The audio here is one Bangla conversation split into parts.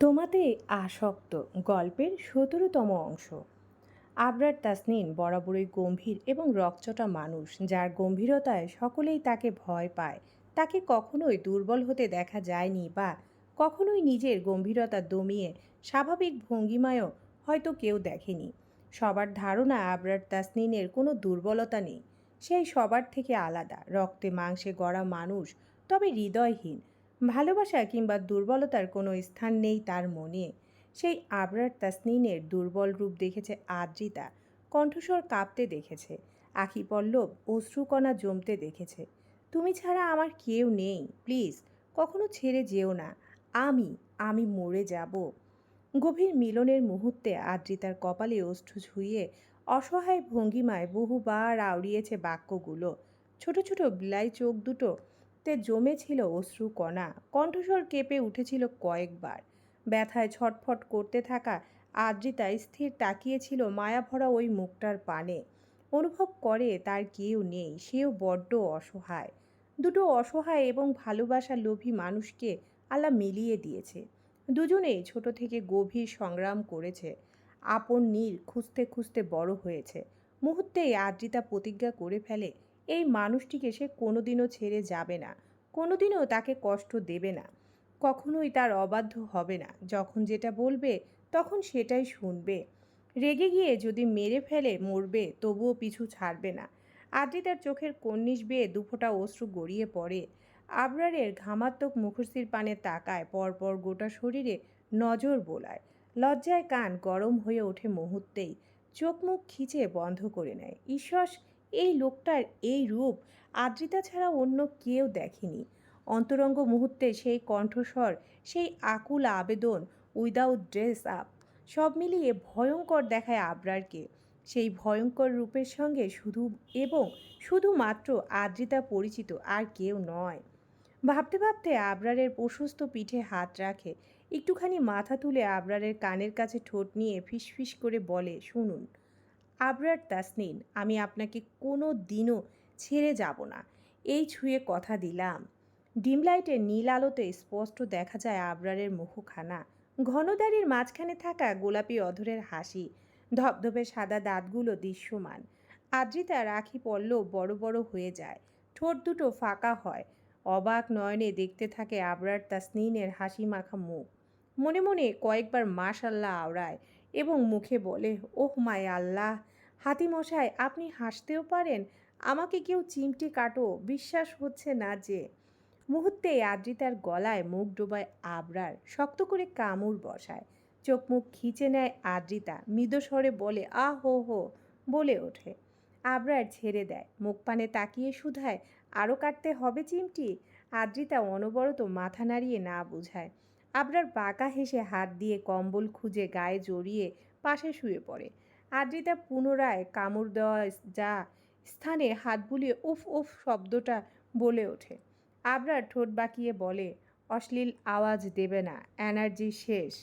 তোমাতে আসক্ত গল্পের সতেরোতম অংশ। আবরার তাসনিন বরাবরই গম্ভীর এবং রকচটা মানুষ, যার গম্ভীরতায় সকলেই তাকে ভয় পায়। তাকে কখনোই দুর্বল হতে দেখা যায়নি বা কখনোই নিজের গম্ভীরতা দমিয়ে স্বাভাবিক ভঙ্গিমায়ও হয়তো কেউ দেখেনি। সবার ধারণা আবরার তাসনিনের কোনো দুর্বলতা নেই। সেই সবার থেকে আলাদা। রক্তে মাংসে গড়া মানুষ তবে হৃদয়হীন। ভালোবাসা কিংবা দুর্বলতার কোনো স্থান নেই তার মনে। সেই আবরার তাসনিনের দুর্বল রূপ দেখেছে আদ্রিতা, কণ্ঠস্বর কাঁপতে দেখেছে, আখি পল্লব, অশ্রুকণা জমতে দেখেছে। তুমি ছাড়া আমার কেউ নেই, প্লিজ, কখনো ছেড়ে যেও না। আমি আমি মরে যাব। গভীর মিলনের মুহূর্তে আদ্রিতার কপালে অশ্রু ছুঁয়ে অসহায় ভঙ্গিমায় বহুবার আউড়িয়েছে বাক্যগুলো। ছোট ছোট বিলাই চোখ দুটো তে জমেছিল অশ্রু কণা। কণ্ঠস্বর কেঁপে উঠেছিল কয়েকবার। ব্যথায় ছটফট করতে থাকা আদ্রিতা স্থির তাকিয়েছিল মায়াভরা ওই মুখটার পানে। অনুভব করে তার কেউ নেই, সেও বড্ড অসহায়। দুটো অসহায় এবং ভালোবাসা লোভী মানুষকে আল্লাহ মিলিয়ে দিয়েছে। দুজনেই ছোট থেকে গভীর সংগ্রাম করেছে। আপন নীল খুঁজতে খুঁজতে বড় হয়েছে। মুহূর্তেই আদ্রিতা প্রতিজ্ঞা করে ফেলে এই মানুষটিকে সে কোনোদিনও ছেড়ে যাবে না, কোনোদিনও তাকে কষ্ট দেবে না, কখনোই তার অবাধ্য হবে না। যখন যেটা বলবে, তখন সেটাই শুনবে। রেগে গিয়ে যদি মেরে ফেলে, মরবে, তবুও পিছু ছাড়বে না। আদ্রিতার চোখের কন্নিস বেয়ে দুফোঁটা অশ্রু গড়িয়ে পড়ে। আবরারের ঘামাত্মক মুখশ্রীর পানে তাকায়, পরপর গোটা শরীরে নজর বোলায়। লজ্জায় কান গরম হয়ে ওঠে মুহূর্তেই। চোখ মুখ খিচে বন্ধ করে নেয়। ঈশ্বর এই লোকটার এই রূপ আদ্রিতা ছাড়া অন্য কেউ দেখেনি। অন্তরঙ্গ মুহূর্তে সেই কণ্ঠস্বর, সেই আকুল আবেদন উইদাউট ড্রেস আপ সব মিলিয়ে ভয়ঙ্কর দেখায় আবরারকে। সেই ভয়ঙ্কর রূপের সঙ্গে শুধু এবং শুধুমাত্র আদ্রিতা পরিচিত আর কেউ নয়। ভাবতে ভাবতে আবরারের প্রশস্ত পিঠে হাত রাখে। একটুখানি মাথা তুলে আবরারের কানের কাছে ঠোঁট নিয়ে ফিসফিস করে বলে, শুনুন আবরার তাসনিন আমি আপনাকে কোনো দিনও ছেড়ে যাব না। এই ছুঁয়ে কথা দিলাম। ডিমলাইটের নীল আলোতে স্পষ্ট দেখা যায় আবরারের মুখখানা। ঘনদারির মাঝখানে থাকা গোলাপি অধরের হাসি, ধবধবে সাদা দাঁতগুলো দৃশ্যমান। আদ্রিতা রাখি পড়লেও বড় বড় হয়ে যায়। ঠোঁট দুটো ফাঁকা হয়। অবাক নয়নে দেখতে থাকে আবরার তাসনিনের হাসি মাখা মুখ। মনে মনে কয়েকবার মাশাল্লাহ আওড়ায়। এবং মুখে বলে, ওহ মায় আল্লাহ, হাতিমশাই, আপনি হাসতেও পারেন? আমাকে কেউ চিমটি কাটো, বিশ্বাস হচ্ছে না যে? মুহূর্তে আদ্রিতার গলায় মুখ ডোবায় আবরার, শক্ত করে কামড় বসায়। চোখ মুখ খিচে নেয় আদ্রিতা মৃদস্বরে বলে আ হো হো, বলে ওঠে। আবরার ছেড়ে দেয়, মুখ পানে তাকিয়ে শুধায় আরও কাটতে হবে চিমটি? আদ্রিতা অনবরত মাথা নাড়িয়ে না বুঝায়। আবরার বাঁকা হেসে হাত দিয়ে কম্বল খুঁজে গায়ে জড়িয়ে পাশে শুয়ে পড়ে। আদ্রিতা পুনরায় কামড় দেওয়া যা স্থানে হাত বুলিয়ে উফ উফ শব্দটা বলে ওঠে। আবরার ঠোঁট বাঁকিয়ে বলে, অশ্লীল আওয়াজ দেবে না, এনার্জি শেষ।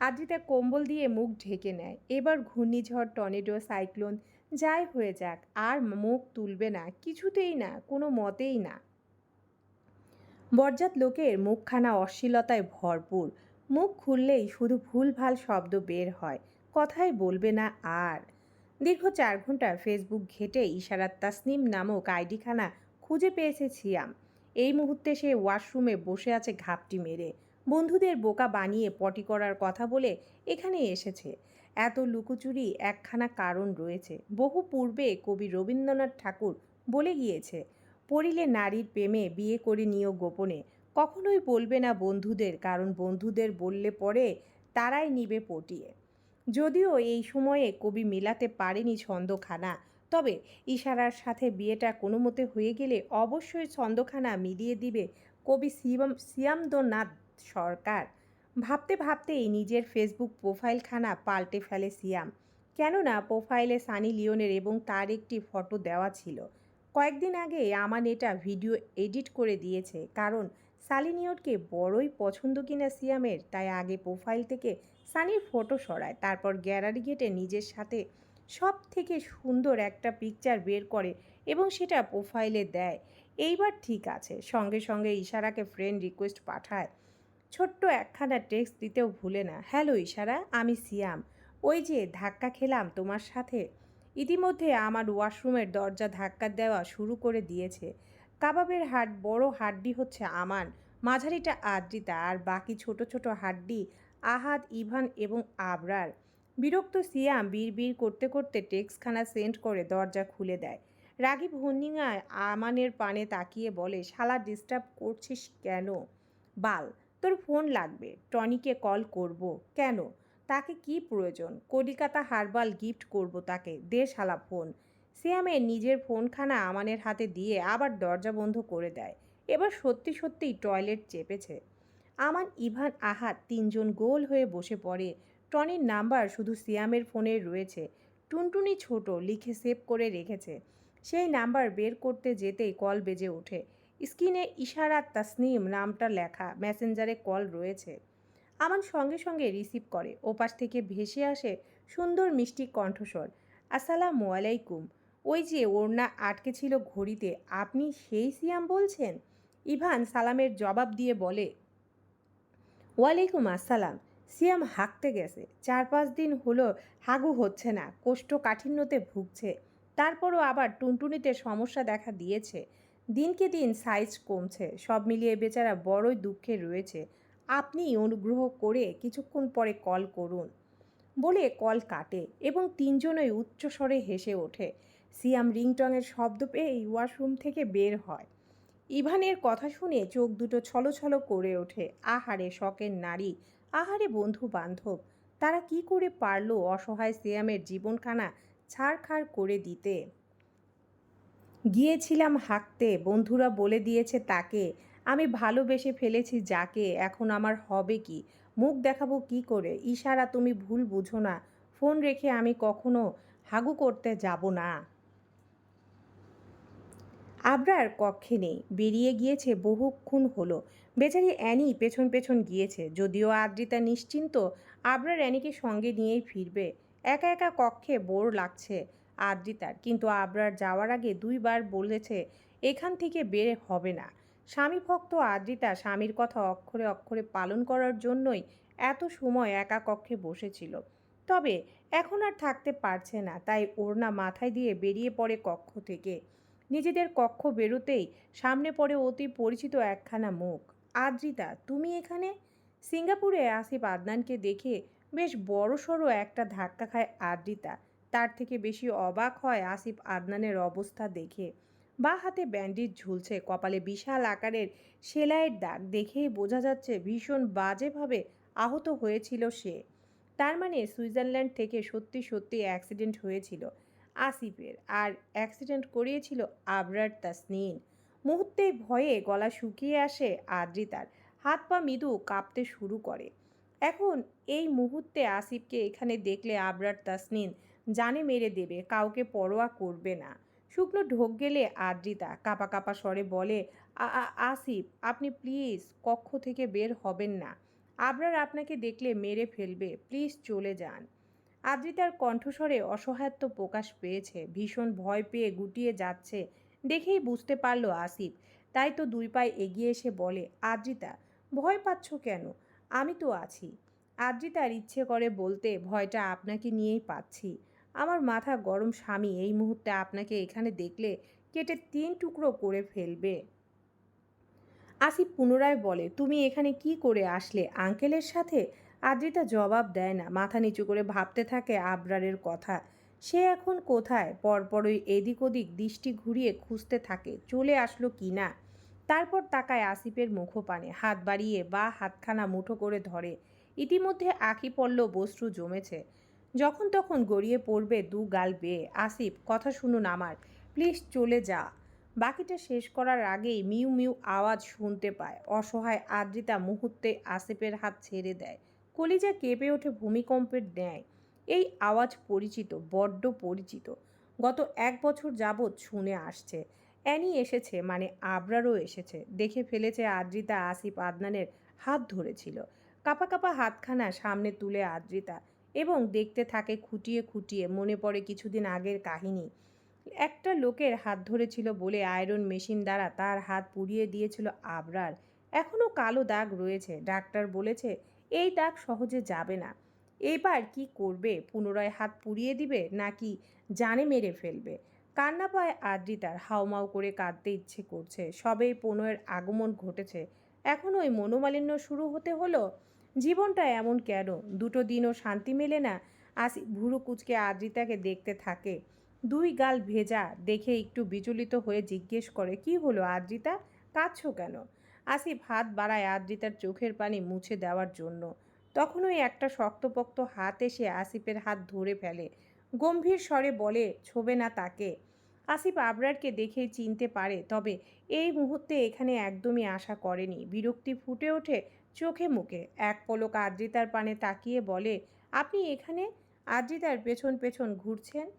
আদ্রিতা কম্বল দিয়ে মুখ ঢেকে নেয়। এবার ঘূর্ণিঝড়, টর্নেডো, সাইক্লোন, যাই হয়ে যাক, আর মুখ তুলবে না, কিছুতেই না, কোনো মতেই না। বরজাত লোকের মুখখানা অশ্লীলতায় ভরপুর। মুখ খুললেই শুধু ভুলভাল শব্দ বের হয় কথাই বলবে না আর। দীর্ঘ চার ঘণ্টা ফেসবুক ঘেটে ইশারাত তাসনিম নামক আইডিখানা খুঁজে পেয়েছে সিয়াম এই মুহূর্তে সে ওয়াশরুমে বসে আছে ঘাপটি মেরে। বন্ধুদের বোকা বানিয়ে পটি করার কথা বলে এখানে এসেছে। এত লুকোচুরি একখানা কারণ রয়েছে। বহু পূর্বে কবি রবীন্দ্রনাথ ঠাকুর বলে গিয়েছে পড়িলে নারীর প্রেমে বিয়ে করে নিও গোপনে। কখনোই বলবে না বন্ধুদের, কারণ বন্ধুদের বললে পরে তারাই নিবে পটিয়ে। যদিও এই সময়ে কবি মেলাতে পারেনি ছন্দখানা, তবে ইশারার সাথে বিয়েটা কোনো মতে হয়ে গেলে অবশ্যই ছন্দখানা মিলিয়ে দিবে কবি শিবম সিয়ামদনাথ সরকার। ভাবতে ভাবতেই নিজের ফেসবুক প্রোফাইলখানা পাল্টে ফেলে সিয়াম কেননা প্রোফাইলে সানি লিওনের এবং তার একটি ফটো দেওয়া ছিল। কয়েকদিন আগে আমার এটা ভিডিও এডিট করে দিয়েছে, কারণ সালিনিয়রকে বড়ই পছন্দ কিনা সিয়ামের, তাই আগে প্রোফাইল থেকে সানির ফটো সরায়, তারপর গ্যালারি ঘেটে নিজের সাথে সব থেকে সুন্দর একটা পিকচার বের করে এবং সেটা প্রোফাইলে দেয়। এইবার ঠিক আছে, সঙ্গে সঙ্গে ইশারাকে ফ্রেন্ড রিকোয়েস্ট পাঠায়। ছোট্ট একখানা টেক্সট দিতেও ভুলে না হ্যালো ইশারা, আমি সিয়াম। ওই যে ধাক্কা খেলাম তোমার সাথে। ইতিমধ্যে আমার ওয়াশরুমের দরজা ধাক্কা দেওয়া শুরু করে দিয়েছে। কাবাবের হাট, বড় হাড্ডি হচ্ছে আমান, মাঝারিটা আদ্রিতা আর বাকি ছোট ছোট হাড্ডি আহাদ, ইভান এবং আবরার। বিরক্ত সিয়াম বিড় করতে করতে টেক্সখানা সেন্ড করে দরজা খুলে দেয়। রাগী ভন্ডিঙায় আমানের পানে তাকিয়ে বলে, শালা, ডিস্টার্ব করছিস কেন? বাল, তোর ফোন লাগবে, টনিকে কল করব। কেন? তাকে কি প্রয়োজন? কলিকাতা হারবাল গিফট করব তাকে, দে শালা ফোন। সিয়ামের নিজের ফোনখানা আমানের হাতে দিয়ে আবার দরজা বন্ধ করে দেয়। এবার সত্যি সত্যিই টয়লেট চেপেছে। আমান, ইভান আহাত তিনজন গোল হয়ে বসে পড়ে। টনির নাম্বার শুধু সিয়ামের ফোনে রয়েছে। টুনটুনি ছোট, লিখে সেভ করে রেখেছে। সেই নাম্বার বের করতে যেতেই কল বেজে ওঠে। স্ক্রিনে ইশারা তাসনিম নামটা লেখা, মেসেঞ্জারে কল রয়েছে। আমান সঙ্গে সঙ্গে রিসিভ করে। ওপাশ থেকে ভেসে আসে সুন্দর মিষ্টি কণ্ঠস্বর। আসসালামু আলাইকুম। ওই যে ওড়না আটকে ছিল ঘড়িতে, আপনি সেই সিয়াম বলছেন? ইভান সালামের জবাব দিয়ে বলে, ওয়ালাইকুম আসসালাম। সিয়াম হাঁকতে গেছে। চার পাঁচ দিন হলো হাগু হচ্ছে না, কোষ্ঠকাঠিন্যতে ভুগছে। তারপরও আবার টুনটুনিতে সমস্যা দেখা দিয়েছে। দিনকে দিন সাইজ কমছে। সব মিলিয়ে বেচারা বড়ই দুঃখে রয়েছে। আপনি অনুগ্রহ করে কিছুক্ষণ পরে কল করুন বলে কল কাটে এবং তিনজনই উচ্চস্বরে হেসে ওঠে। সিয়াম রিংটংয়ের শব্দ পেয়েই ওয়াশরুম থেকে বের হয়। ইভানের কথা শুনে চোখ দুটো ছলো করে ওঠে। আহারে শখের নারী, আহারে বন্ধু বান্ধব তারা কি করে পারল অসহায় সিয়ামের জীবনখানা ছাড়খাড় করে দিতে? গিয়েছিলাম হাঁকতে, বন্ধুরা বলে দিয়েছে তাকে। আমি ভালোবেসে ফেলেছি যাকে, এখন আমার হবে কি? মুখ দেখাবো কি করে? ইশারা, তুমি ভুল বুঝো না। ফোন রেখে আমি কখনো হাগু করতে যাব না। আবরার কক্ষে নেই। বেরিয়ে গিয়েছে, বহুক্ষণ হলো। বেচারি অ্যানি পেছন পেছন গিয়েছে। যদিও আদ্রিতা নিশ্চিন্ত, আবরার অ্যানিকে সঙ্গে নিয়েই ফিরবে। একা একা কক্ষে বোর লাগছে আদ্রিতার। কিন্তু আবরার যাওয়ার আগে দুইবার বলেছে, এখান থেকে বের হবে না। স্বামী ভক্ত আদ্রিতা স্বামীর কথা অক্ষরে অক্ষরে পালন করার জন্যই এত সময় একা কক্ষে বসেছিল। তবে এখন আর থাকতে পারছে না, তাই ওড়না মাথায় দিয়ে বেরিয়ে পড়ে কক্ষ থেকে। নিজেদের কক্ষ বেরোতেই সামনে পড়ে অতি পরিচিত একখানা মুখ। আদ্রিতা, তুমি এখানে? সিঙ্গাপুরে আসিফ আদনানকে দেখে বেশ বড়সড় একটা ধাক্কা খায় আদ্রিতা। তার থেকে বেশি অবাক হয় আসিফ আদনানের অবস্থা দেখে। বা হাতে ব্যান্ডেজ ঝুলছে। কপালে বিশাল আকারের সেলাইয়ের দাগ দেখেই বোঝা যাচ্ছে ভীষণ বাজেভাবে আহত হয়েছিল সে। তার মানে সুইজারল্যান্ড থেকে সত্যি সত্যি অ্যাক্সিডেন্ট হয়েছিল আসিফের আর অ্যাক্সিডেন্ট করিয়েছিল আবরার তাসনিন মুহূর্তে ভয়ে গলা শুকিয়ে আসে আদ্রিতার। হাত পা মৃদু কাঁপতে শুরু করে। এখন এই মুহূর্তে আসিফকে এখানে দেখলে আবরার তাসনিন জানে মেরে দেবে, কাউকে পরোয়া করবে না। শুকনো ঢোক গেলে আদ্রিতা কাপা কাপা স্বরে বলে আসিফ, আপনি প্লিজ কক্ষ থেকে বের হবেন না। আবরার আপনাকে দেখলে মেরে ফেলবে। প্লিজ চলে যান। আদ্রিতার কণ্ঠস্বরে অসহায়ত্ব প্রকাশ পেয়েছে। ভীষণ ভয় পেয়ে গুটিয়ে যাচ্ছে। দেখেই বুঝতে পারল আসিফ। তাই তো দুই পায়ে এগিয়ে এসে বলে, আদ্রিতা, ভয় পাচ্ছ কেন? আমি তো আছি। আদ্রিতার ইচ্ছে করে বলতে ভয়টা আপনাকে নিয়েই পাচ্ছি। আমার মাথা গরম, স্বামী, এই মুহূর্তে আপনাকে এখানে দেখলে কেটে তিন টুকরো করে ফেলবে। আসিফ পুনরায় বলে, তুমি এখানে কি করে আসলে? আঙ্কেলের সাথে? আদ্রিতা জবাব দেয় না। মাথা নিচু করে ভাবতে থাকে আবরারের কথা। সে এখন কোথায়? পরপরই এদিক ওদিক দৃষ্টি ঘুরিয়ে খুঁজতে থাকে, চলে আসলো কি না? তারপর তাকায় আসিফের মুখপানে, হাত বাড়িয়ে বা হাতখানা মুঠো করে ধরে। ইতিমধ্যে আঁকি পড়ল বস্ত্র জমেছে। যখন তখন গড়িয়ে পড়বে দু গাল বেয়ে। আসিফ, কথা শুনুন আমার। প্লিজ চলে যা। বাকিটা শেষ করার আগেই মিউ মিউ আওয়াজ শুনতে পায়। অসহায় আদ্রিতা মুহূর্তে আসিফের হাত ছেড়ে দেয়। কলিজা কেঁপে ওঠে ভূমিকম্পের ন্যায়। এই আওয়াজ পরিচিত, বড্ড পরিচিত। গত এক বছর যাবৎ শুনে আসছে। অ্যানি এসেছে মানে আবরারও এসেছে। দেখে ফেলেছে আদ্রিতা, আসিফ, আদনানের হাত ধরেছিল। কাপা কাপা হাতখানা সামনে তুলে আদ্রিতা। এবং দেখতে থাকে খুঁটিয়ে খুঁটিয়ে, মনে পড়ে কিছুদিন আগের কাহিনী। একটা লোকের হাত ধরেছিল বলে আয়রন মেশিন দ্বারা তার হাত পুড়িয়ে দিয়েছিল আবরার। এখনও কালো দাগ রয়েছে, ডাক্তার বলেছে, এই দাগ সহজে যাবে না। এবার কি করবে? পুনরায় হাত পুড়িয়ে দিবে নাকি জানে মেরে ফেলবে? কান্না পায় আদ্রিতার, হাউমাউ করে কাঁদতে ইচ্ছে করছে। সবেই পনেরোর আগমন ঘটেছে। এখন ওই মনোমালিন্য শুরু হতে হলো। জীবনটা এমন কেন? দুটো দিনও শান্তি মেলে না। আসি ভুরু কুচকে আদ্রিতাকে দেখতে থাকে। দুই গাল ভেজা দেখে একটু বিচলিত হয়ে জিজ্ঞেস করে, কি হলো আদ্রিতা? কাঁদছো কেন? আসিফ হাত বাড়ায় আদ্রিতার চোখের পানি মুছে দেওয়ার জন্য। তখনই একটা শক্তপোক্ত হাত এসে আসিফের হাত ধরে ফেলে। গম্ভীর স্বরে বলে, ছোবে না তাকে। আসিফ আবরারকে দেখেই চিনতে পারে, তবে এই মুহূর্তে এখানে একদমই আশা করেনি। বিরক্তি ফুটে ওঠে চোখে মুখে। এক পলক আদ্রিতার পানে তাকিয়ে বলে, আপনি এখানে? আদ্রিতার পেছন পেছন ঘুরছেন?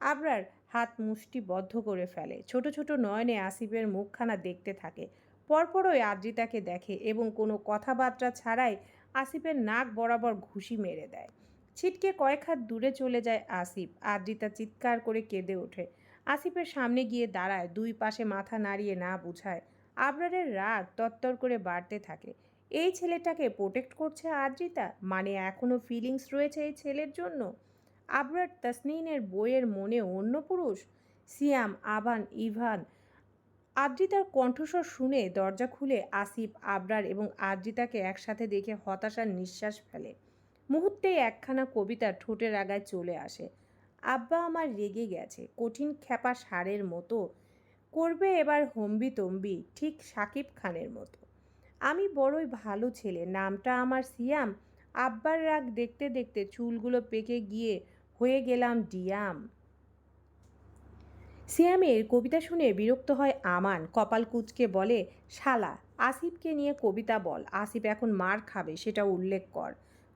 আবরার হাত মুষ্টি বদ্ধ করে ফেলে। ছোট ছোট নয়নে আসিফের মুখখানা দেখতে থাকে। পরপরই আদ্রিতাকে দেখে এবং কোনো কথাবার্তা ছাড়াই আসিফের নাক বরাবর ঘুষি মেরে দেয়। ছিটকে কয়েক হাত দূরে চলে যায় আসিফ। আদ্রিতা চিৎকার করে কেঁদে ওঠে। আসিফের সামনে গিয়ে দাঁড়ায়, দুই পাশে মাথা নাড়িয়ে না বুঝায়। আবরারের রাগ তত্তর করে বাড়তে থাকে। এই ছেলেটাকে প্রোটেক্ট করছে আদ্রিতা? মানে এখনও ফিলিংস রয়েছে এই ছেলের জন্য? আবরার তাসনিনের বইয়ের মনে অন্য পুরুষ? সিয়াম, আবান, ইভান, আদ্রিতার কণ্ঠস্বর শুনে দরজা খুলে আসিফ, আবরার এবং আদ্রিতাকে একসাথে দেখে হতাশার নিঃশ্বাস ফেলে। মুহূর্তেই একখানা কবিতা ঠোঁটের আগায় চলে আসে। আব্বা আমার রেগে গেছে, কঠিন খ্যাপা সারের মতো। করবে এবার হম্বি তম্বি ঠিক সাকিব খানের মতো। আমি বড়ই ভালো ছেলে, নামটা আমার সিয়াম। আব্বার রাগ দেখতে দেখতে চুলগুলো পেকে গিয়ে হয়ে গেলাম ডিয়াম। সিয়ামের কবিতা শুনে বিরক্ত হয় আমান। কপাল কুচকে বলে, শালা, আসিফকে নিয়ে কবিতা বল। আসিফ এখন মার খাবে, সেটা উল্লেখ কর।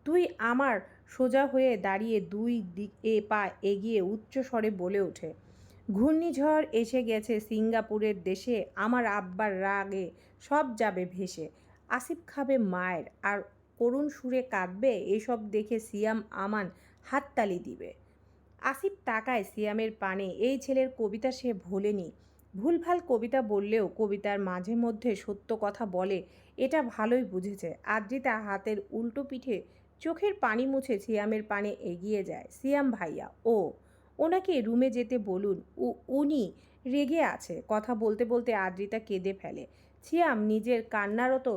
তুই আমার সোজা হয়ে দাঁড়িয়ে দুই দিক, এ পা এগিয়ে উচ্চ স্বরে বলে ওঠে, ঘূর্ণিঝড় এসে গেছে সিঙ্গাপুরের দেশে, আমার আব্বার রাগে সব যাবে ভেসে। আসিফ খাবে মায়ের, আর করুণ সুরে কাঁদবে, এসব দেখে সিয়াম আমান হাততালি দিবে। আসিফ তাকায় সিয়ামের পানে, এই ছেলের কবিতা সে ভোলেনি। ভুলভাল কবিতা বললেও কবিতার মাঝে মধ্যে সত্য কথা বলে, এটা ভালোই বুঝেছে। আদ্রিতা হাতের উল্টো পিঠে চোখের পানি মুছে সিয়ামের পানে এগিয়ে যায়। সিয়াম ভাইয়া, ও, ওনাকে রুমে যেতে বলুন। উনি রেগে আছে। কথা বলতে বলতে আদ্রিতা কেঁদে ফেলে। সিয়াম নিজের কান্নারত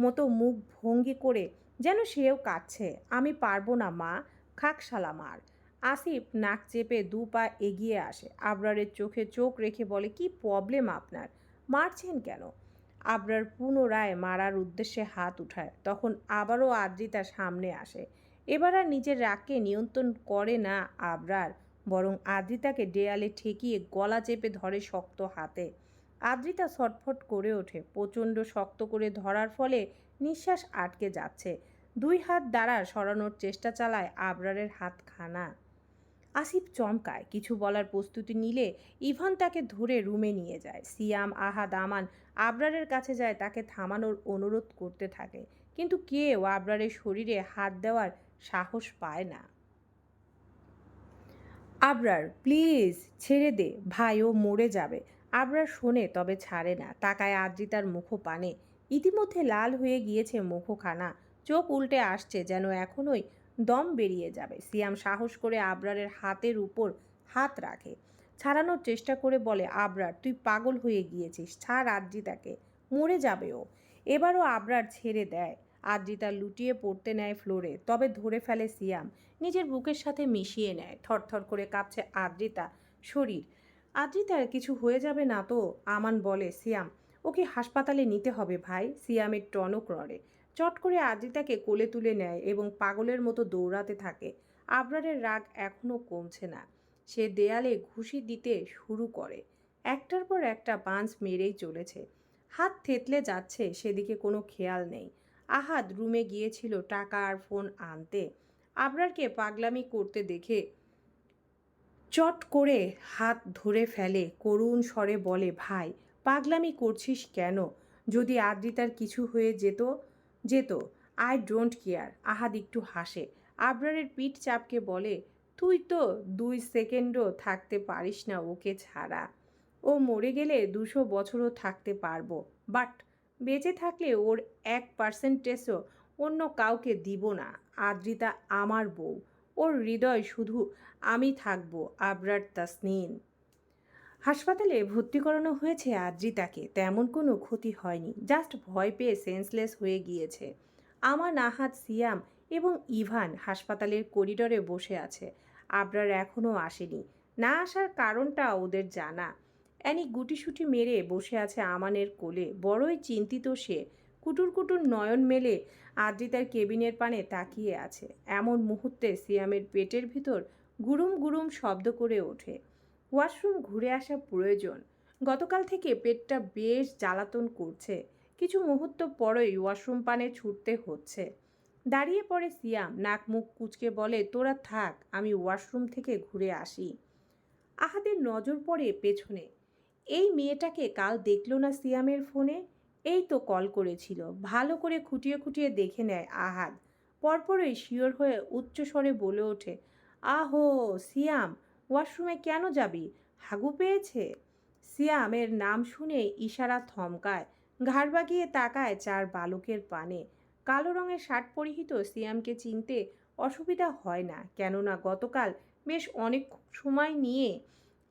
মতো মুখ ভঙ্গি করে যেন সেও কাঁদছে। আমি পারব না, মা। খাকশালা মার। আসিফ নাক চেপে দু পা এগিয়ে আসে। আবরারের চোখে চোখ রেখে বলে, কি প্রবলেম আপনার? মারছেন কেন? আবরার পুনরায় মারার উদ্দেশ্যে হাত উঠায়। তখন আবারও আদ্রিতা সামনে আসে। এবার আর নিজের রাগকে নিয়ন্ত্রণ করে না আবরার, বরং আদ্রিতাকে দেয়ালে ঠেকিয়ে গলা চেপে ধরে শক্ত হাতে আদ্রিতা ছটফট করে ওঠে। প্রচণ্ড শক্ত করে ধরার ফলে নিঃশ্বাস আটকে যাচ্ছে। দুই হাত দ্বারা সরানোর চেষ্টা চালায় আবরারের হাত খানা আসিফ চমকায়। কিছু বলার প্রস্তুতি নিলে ইভান তাকে ধরে রুমে নিয়ে যায়। সিয়াম, আহাদ, আমান আবরারের কাছে যায়, তাকে থামানোর অনুরোধ করতে থাকে। কিন্তু কেউ আবরারের শরীরে হাত দেওয়ার সাহস পায় না। আবরার, প্লিজ ছেড়ে দে। ভাই, ও মরে যাবে। আবরার শোনে, তবে ছাড়ে না। তাকায় আদ্রিতার মুখো পানে ইতিমধ্যে লাল হয়ে গিয়েছে মুখখানা। চোখ উল্টে আসছে যেন এখনোই দম বেরিয়ে যাবে। সিয়াম সাহস করে আবরারের হাতের উপর হাত রাখে। ছাড়ানোর চেষ্টা করে বলে, আবরার, তুই পাগল হয়ে গিয়েছিস। ছাড় আদ্রিতাকে। মরে যাবে ও। এবারও আবরার ছেড়ে দেয়। আদ্রিতা লুটিয়ে পড়তে নেয় ফ্লোরে, তবে ধরে ফেলে সিয়াম। নিজের বুকের সাথে মিশিয়ে নেয়। থরথর করে কাঁপছে আদ্রিতা শরীর। আদ্রিতার কিছু হয়ে যাবে না তো? আমান বলে, সিয়াম, ওকে হাসপাতালে নিতে হবে ভাই। সিয়ামের টনক রড়ে। চট করে আদ্রিতাকে কোলে তুলে নেয় এবং পাগলের মতো দৌড়াতে থাকে। আবরারের রাগ এখনও কমছে না। সে দেয়ালে ঘুষি দিতে শুরু করে। একটার পর একটা পাঁচ মেরেই চলেছে। হাত থেতলে যাচ্ছে, সেদিকে কোনো খেয়াল নেই। আহাদ রুমে গিয়েছিল টাকা আর ফোন আনতে। আবরারকে পাগলামি করতে দেখে চট করে হাত ধরে ফেলে, করুণ স্বরে বলে, ভাই, পাগলামি করছিস কেন? যদি আদ্রিতার কিছু হয়ে যেত যেত, আই ডোন্ট কেয়ার। আহাদ একটু হাসে। আবরারের পিঠ চাপকে বলে, তুই তো দুই সেকেন্ডও থাকতে পারিস না ওকে ছাড়া। ও মরে গেলে দুশো বছরও থাকতে পারব। বাট বেঁচে থাকলে ওর এক পার্সেন্টেজও অন্য কাউকে দিব না। আদ্রিতা আমার বউ। ওর হৃদয় শুধু, আমি থাকব, আবরার তাসনিন হাসপাতালে ভর্তি করানো হয়েছে আদ্রিতাকে, তেমন কোনো ক্ষতি হয়নি, জাস্ট ভয় পেয়ে সেন্সলেস হয়ে গিয়েছে। আমার নাহাত, সিয়াম এবং ইভান হাসপাতালের করিডোরে বসে আছে, আবরার এখনও আসেনি। না আসার কারণটা ওদের জানা। অ্যানি গুটিসুটি মেরে বসে আছে আমানের কোলে, বড়ই চিন্তিত সে। কুটুর কুটুর নয়ন মেলে আদ্রিতার কেবিনের পানে তাকিয়ে আছে। এমন মুহূর্তে সিয়ামের পেটের ভিতর গুরুম গুরুম শব্দ করে ওঠে। ওয়াশরুম ঘুরে আসা প্রয়োজন। গতকাল থেকে পেটটা বেশ জ্বালাতন করছে। কিছু মুহূর্ত পরই ওয়াশরুম পানে ছুটতে হচ্ছে। দাঁড়িয়ে পড়ে সিয়াম, নাক মুখ কুচকে বলে, তোরা থাক, আমি ওয়াশরুম থেকে ঘুরে আসি। আহাদের নজর পড়ে পেছনে। এই মেয়েটাকে কাল দেখল না সিয়ামের ফোনে? এই তো কল করেছিল। ভালো করে খুঁটিয়ে খুঁটিয়ে দেখে নেয় আহাদ। পরপরই শিওর হয়ে উচ্চস্বরে বলে ওঠে, আহো, সিয়াম, ওয়াশরুমে কেন যাবি? হাগু পেয়েছে? সিয়ামের নাম শুনে ইশারা থমকায়, ঘাড় বাগিয়ে তাকায় চার বালকের পানে। কালো রঙের শার্ট পরিহিত সিয়ামকে চিনতে অসুবিধা হয় না, কেননা গতকাল বেশ অনেক সময় নিয়ে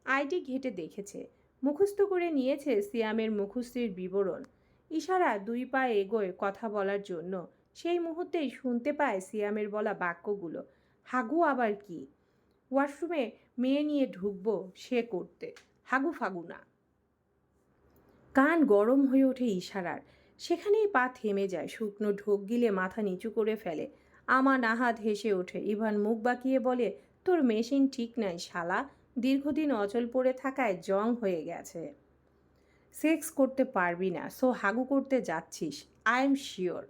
আইডি ঘেটে দেখেছে। মুখস্থ করে নিয়েছে সিয়ামের মুখস্থির বিবরণ। ইশারা দুই পা এগোয় কথা বলার জন্য। সেই মুহূর্তেই শুনতে পায় সিয়ামের বলা বাক্যগুলো। হাগু আবার কি? ওয়াশরুমে মেয়ে নিয়ে ঢুকবো সে করতে। হাগু ফাগু না। কান গরম হয়ে ওঠে ইশারার। সেখানেই পা থেমে যায়, শুকনো ঢোক গিলে মাথা নিচু করে ফেলে। আমা নাহাত হেসে ওঠে, ইভান মুখ বাঁকিয়ে বলে, তোর মেশিন ঠিক নাই শালা। দীর্ঘদিন অচল পড়ে থাকায় জং হয়ে গেছে। সেক্স করতে পারবি না, সো হাগু করতে যাচ্ছিস। I am sure.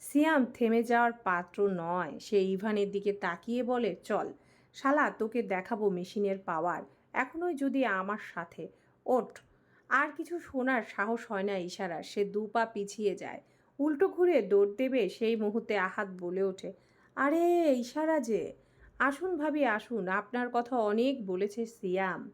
সিয়াম থেমে যাওয়ার পাত্র নয়, সে ইভানের দিকে তাকিয়ে বলে, চল, শালা তোকে দেখাবো মেশিনের পাওয়ার। এখনোই যদি আমার সাথে। ওঠ। আর কিছু শোনার সাহস হয় না ইশারার, সে দু পা পিছিয়ে যায়। উল্টো ঘুরে দৌড় দেবে, সেই মুহূর্তে আহাত বলে ওঠে, আরে ইশারা যে। আসুন ভাবি, আসুন, আপনার কথা অনেক বলেছে সিয়াম।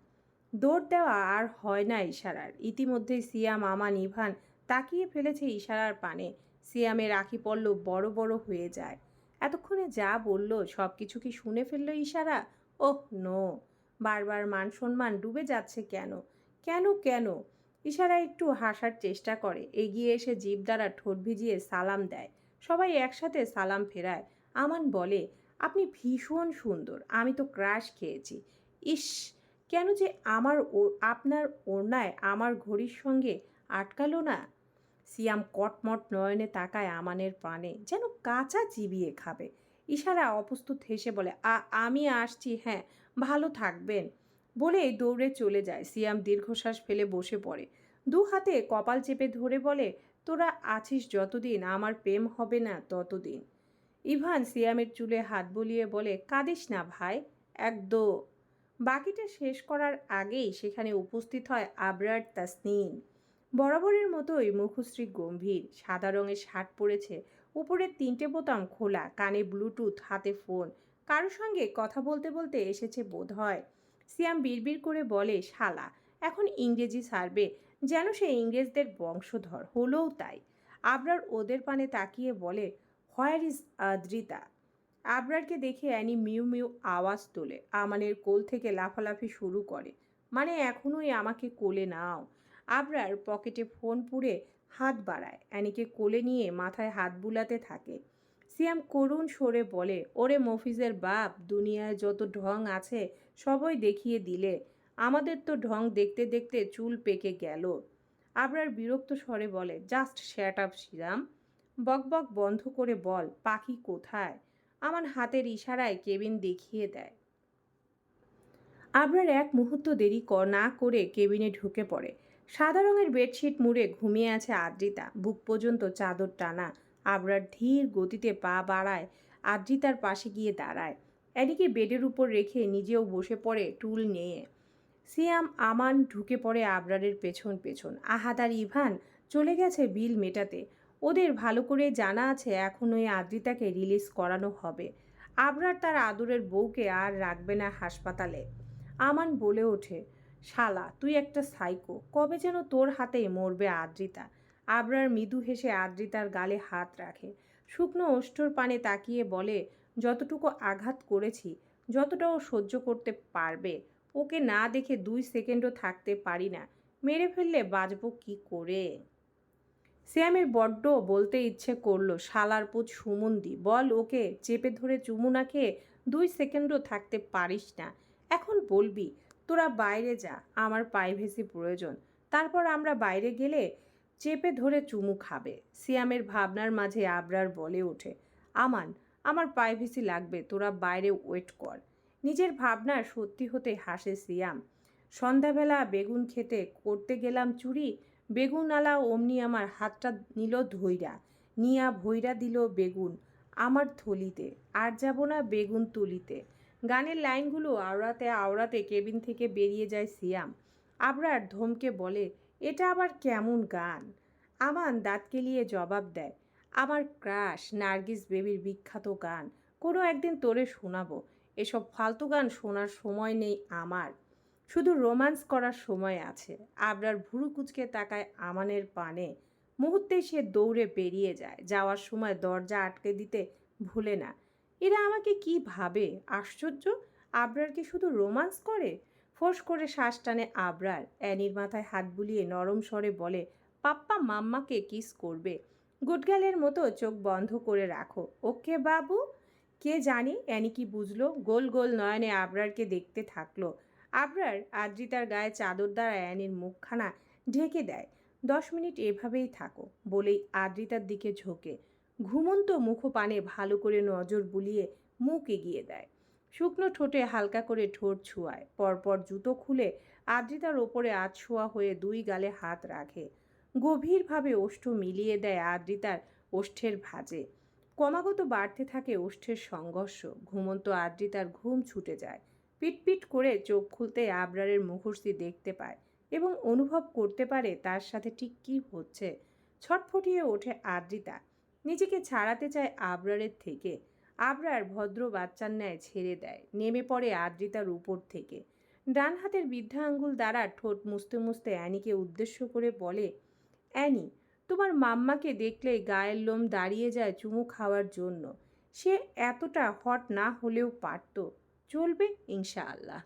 দৌড় দেওয়া আর হয় না ইশারার। ইতিমধ্যেই সিয়াম, আমান, ইভান তাকিয়ে ফেলেছে ইশারার পানে। সিয়ামের আখি পড়ল বড় বড় হয়ে যায়। এতক্ষণে যা বলল সব কিছু কি শুনে ফেলল ইশারা? Oh, no. বারবার মান সম্মান ডুবে যাচ্ছে কেন? কেন কেন? ইশারা একটু হাসার চেষ্টা করে। এগিয়ে এসে জীব দ্বারা ঠোঁট ভিজিয়ে সালাম দেয়। সবাই একসাথে সালাম ফেরায়। আমান বলে, আপনি ভীষণ সুন্দর। আমি তো ক্রাশ খেয়েছি। ইস কেন যে আমার ও, আপনার ওড়নায় আমার ঘড়ির সঙ্গে আটকালো না? সিয়াম কটমট নয়নে তাকায় আমানের পানে, যেন কাঁচা চিবিয়ে খাবে। ইশারা অপ্রস্তুত হেসে বলে, আ, আমি আসছি হ্যাঁ ভালো থাকবেন। বলেই দৌড়ে চলে যায়। সিয়াম দীর্ঘশ্বাস ফেলে বসে পড়ে। দু হাতে কপাল চেপে ধরে বলে, তোরা আছিস যতদিন, আমার প্রেম হবে না ততদিন। ইভান সিয়ামের চুলে হাত বলিয়ে বলে, কাঁদিস না ভাই একদো বাকিটা শেষ করার আগেই সেখানে উপস্থিত হয় আবরার তাসনিন বরাবরের মতোই মুখশ্রী গম্ভীর, সাদা রঙের শার্ট পরেছে, উপরের তিনটে বোতাম খোলা, কানে ব্লুটুথ, হাতে ফোন। কারও সঙ্গে কথা বলতে বলতে এসেছে বোধ হয় সিয়াম বিড়বিড় করে বলে, শালা, এখন ইংরেজি সারবে যেন সে ইংরেজদের বংশধর। হলেও তাই। আবরার ওদের পানে তাকিয়ে বলে, হোয়ার ইজ আদ্রিতা? আবরারকে দেখে অ্যানি মিউ মিউ আওয়াজ তোলে। আমানের কোল থেকে লাফালাফি শুরু করে। মানে এখনোই আমাকে কোলে নাও। আবরার পকেটে ফোন পুড়ে হাত বাড়ায়। অ্যানিকে কোলে নিয়ে মাথায় হাত বুলাতে থাকে। সিয়াম করুণ সরে বলে, ওরে মফিজের বাপ দুনিয়ায় যত ঢং আছে সবই দেখিয়ে দিলে। আমাদের তো ঢং দেখতে দেখতে চুল পেকে গেল। আবরার বিরক্ত স্বরে বলে, জাস্ট শ্যাট আপ, শ্রীরাম। বকবক বন্ধ করে বল, পাখি কোথায়? আমার হাতের ইশারায় কেবিন দেখিয়ে দেয়। আবরার এক মুহূর্ত দেরি না করে কেবিনে ঢুকে পড়ে। সাদা রঙের বেডশিট মুড়ে ঘুমিয়ে আছে আদ্রিতা। বুক পর্যন্ত চাদর টানা। আবরার ধীর গতিতে পা বাড়ায়। আদ্রিতার পাশে গিয়ে দাঁড়ায়। এদিকে বেডের উপর রেখে নিজেও বসে পড়ে টুল নিয়ে। সিয়াম আমান ঢুকে পড়ে আবরারের পেছন পেছন। আহাদ আর ইভান চলে গেছে বিল মেটাতে। ওদের ভালো করে জানা আছে এখন ওই আদ্রিতাকে রিলিজ করানো হবে। আবরার তার আদরের বউকে আর রাখবে না হাসপাতালে। আমান বলে ওঠে, শালা, তুই একটা সাইকো কবে যেন তোর হাতেই মরবে আদ্রিতা? আবরার মৃদু হেসে আদ্রিতার গালে হাত রাখে। শুকনো ওষ্ঠর পানে তাকিয়ে বলে, যতটুকু আঘাত করেছি, যতটা ও সহ্য করতে পারবে, ওকে না দেখে দুই সেকেন্ডও থাকতে পারি না। মেরে ফেললে বাঁচবো কি করে? শ্যামের বড্ড বলতে ইচ্ছে করল, শালার পুত সুমন্দি, বল ওকে চেপে ধরে চুমু না খেয়ে দুই সেকেন্ডও থাকতে পারিস না। এখন বলবি, তোরা বাইরে যা, আমার প্রাইভেসি প্রয়োজন। তারপর আমরা বাইরে গেলে চেপে ধরে চুমু খাবে। সিয়ামের ভাবনার মাঝে আবরার বলে ওঠে, আমান, আমার প্রাইভেসি লাগবে, তোরা বাইরে ওয়েট কর। নিজের ভাবনার সত্যি হতে হাসে সিয়াম সন্ধ্যাবেলা বেগুন খেতে করতে গেলাম চুরি বেগুনালা অমনি আমার হাতটা নিল ধৈরা নিয়া ভৈরা দিল বেগুন আমার থলিতে। আর যাব না বেগুন তুলিতে। গানের লাইনগুলো আওড়াতে আওড়াতে কেবিন থেকে বেরিয়ে যায় সিয়াম। আবরার ধমকে বলে, এটা আবার কেমন গান? আমান দাঁত কেলিয়ে জবাব দেয়, আমার ক্রাশ নার্গিস বেবির বিখ্যাত গান। কোনো একদিন তোরে শোনাবো। এসব ফালতু গান শোনার সময় নেই আমার। শুধু রোম্যান্স করার সময় আছে। আবরার ভুরু কুচকে তাকায় আমানের পানে। মুহূর্তেই সে দৌড়ে বেরিয়ে যায়। যাওয়ার সময় দরজা আটকে দিতে ভুলে না। এরা আমাকে কি ভাবে? আশ্চর্য? আবরার কি শুধু রোমান্স করে? ফোঁস করে শ্বাস টানে আবরার। অ্যানির মাথায় হাত বুলিয়ে নরম স্বরে বলে, পাপ্পা, মাম্মাকে কিস করবে। গুটগালের মতো চোখ বন্ধ করে রাখো। ওকে, বাবু? কে জানি? অ্যানি কি বুঝলো। গোল গোল নয়নে আবরারকে দেখতে থাকল। আবরার আদ্রিতার গায়ে চাদর দ্বারা অ্যানির মুখখানা ঢেকে দেয়। দশ মিনিট এভাবেই থাকো, বলেই আদ্রিতার দিকে ঝোঁকে। ঘুমন্ত মুখপানে ভালো করে নজর বুলিয়ে মুখ এগিয়ে দেয়। শুকনো ঠোঁটে হালকা করে ঠোঁট ছুয়ায়। পরপর জুতো খুলে আদ্রিতার ওপরে আধশোয়া হয়ে দুই গালে হাত রাখে। গভীরভাবে ওষ্ঠ মিলিয়ে দেয় আদ্রিতার ওষ্ঠের ভাঁজে। ক্রমাগত বাড়তে থাকে ওষ্ঠের সংঘর্ষ। ঘুমন্ত আদ্রিতার ঘুম ছুটে যায়। পিটপিট করে চোখ খুলতে আবরারের মুখোশটি দেখতে পায় এবং অনুভব করতে পারে তার সাথে ঠিক কী হচ্ছে। ছটফটিয়ে ওঠে আদ্রিতা। নিজেকে ছাড়াতে চায় আবরারের থেকে। আবরার ভদ্র বাচ্চার ন্যায় ছেড়ে দেয়। নেমে পড়ে আদ্রিতার উপর থেকে। ডান হাতের বৃদ্ধা আঙ্গুল দ্বারা ঠোঁট মুছতে মুছতে অ্যানিকে উদ্দেশ্য করে বলে, অ্যানি, তোমার মাম্মাকে দেখলে গায়ের লোম দাঁড়িয়ে যায় চুমু খাওয়ার জন্য। সে এতটা হট না হলেও পারত। চলবে ইনশাআল্লাহ।